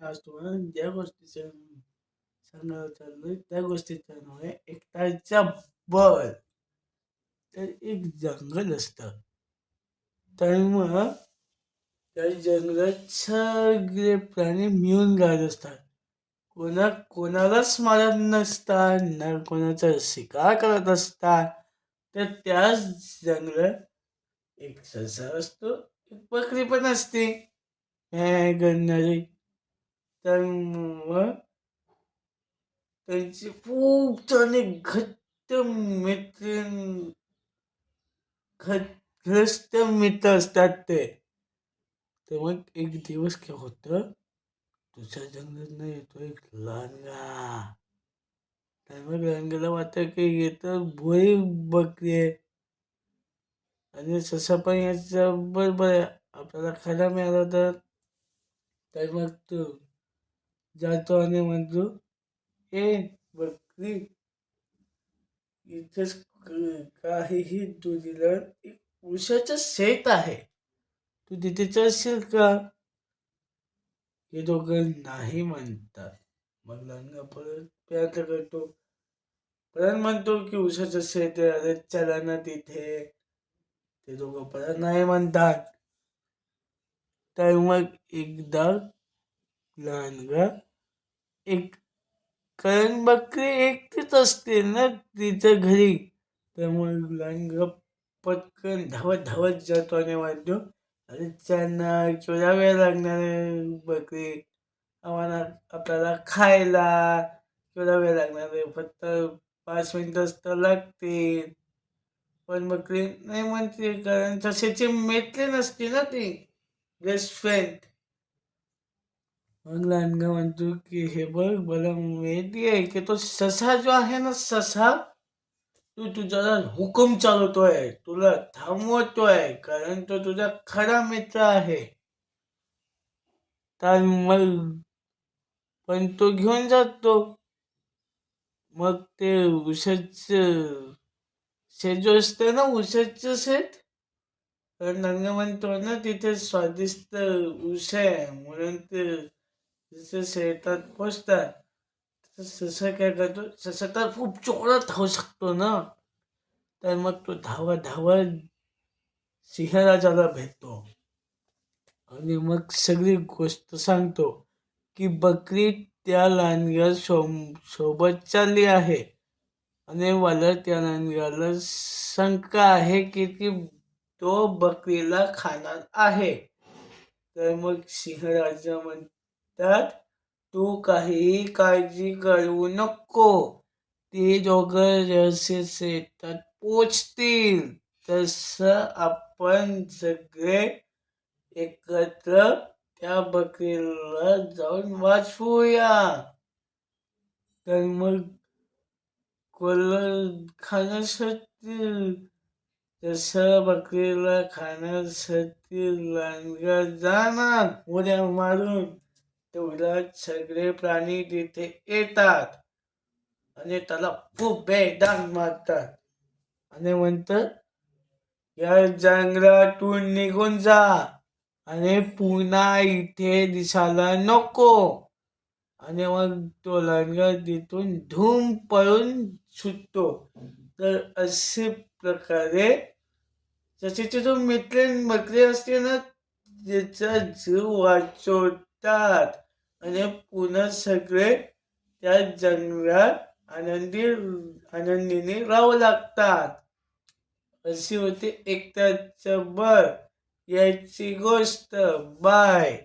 मी आज तुम्हाला ज्या गोष्टीचं सांगायला चाललोय त्या गोष्टीचं नाव आहे एकटाच्या बल तर एक जंगल असतं. तर मग त्या जंगलात सगळे प्राणी मिळून राहत असतात. कोणा कोणालाच मारत नसतात ना कोणाचा शिकार करत असतात. तर त्याच जंगलात एक ससा असतो एक बकरी पण असते. हे करणारी तर मग त्यांची खूप चांगले घट्ट मित्र घट मित्र असतात ते. तर मग एक दिवस काय होतं? तुझ्या जंगलात येतो एक लहानगा त्यामुळे मग लांडग्याला वाटतं की येतं भोई बकरी आहे. आणि ससा पण याचा बरोबर आहे. आपल्याला खायला मिळालं तर. तर मग तो जातो आणि म्हणतो हे बकरी इथेच काहीही तुझीला एक उशाचं शेत आहे. तू तिथे चलशील का? हे दोघं नाही म्हणतात. मग लग्न परत प्रयत्न करतो. परत म्हणतो की उशाचं शेत अरे चला ना तिथे. ते दोघं परत नाही म्हणतात. तर मग एकदा लहानगा एक कारण बकरी एकटीच असते ना तिच्या घरी. त्यामुळे लंग पटकन धावत धावत जातो आणि वाटतो अरे त्यांना चोरावे लागणार आहे बकरी आम्हाला आपल्याला खायला. चोराव्या लागणार आहे फक्त पाच मिनटंच तर लागतील पण बकरी नाही म्हणते कारण तशाची मैत्रीण नसते ना ती. बेस्ट फ्रेंड मग लहानगा म्हणतो की हे बघ मला माहिती आहे की तो ससा जो आहे ना ससा तू तुझा हुकूम चालवतोय तुला थांबवतोय कारण तो तुझा खरा मित्र आहे. तर मग पण तो घेऊन जातो. मग ते उसाचं शेत जो असते ना उशाच शेत तर म्हणतो ना तिथे स्वादिष्ट ऊस आहे. म्हणून ते जसं शेतात पोचतात तसं ससा काय करतो ससा तर खूप चोरात धावू शकतो ना. तर मग तो धावा धावा सिंहराजाला भेटतो. आणि मग सगळी गोष्ट सांगतो की बकरी त्या लांडग्या सो सोबत चालली आहे. आणि मला त्या लांडग्याला शंका आहे की ती तो बकरीला खाणार आहे. तर मग सिंहराजा त्यात तू काहीही काळजी करू नको. ते दोघं जसे शेतात पोचतील. तसं आपण सगळे एकत्र त्या बकरीला जाऊन वाचवूया. तर मग कोल्हा खाण्यासाठी तसं बकरीला खाण्यासाठी लांडगा जाणार. उड्या मारून तेवढ्यात सगळे प्राणी तिथे येतात. आणि त्याला खूप बेदान मारतात. आणि म्हणतात या जंगलातून निघून जा. आणि पुन्हा इथे दिसायला नको. आणि मग तो लंगर तिथून धूम पळून सुटतो. तर असे प्रकारे जसे तिथून मित्र बकरी असते ना त्याचा जीव वाचवतात. आणि पुन्हा सगळे त्या जंगलात आनंदी आनंदीने राहू लागतात. अशी होती एकट्याचं बर याची गोष्ट. बाय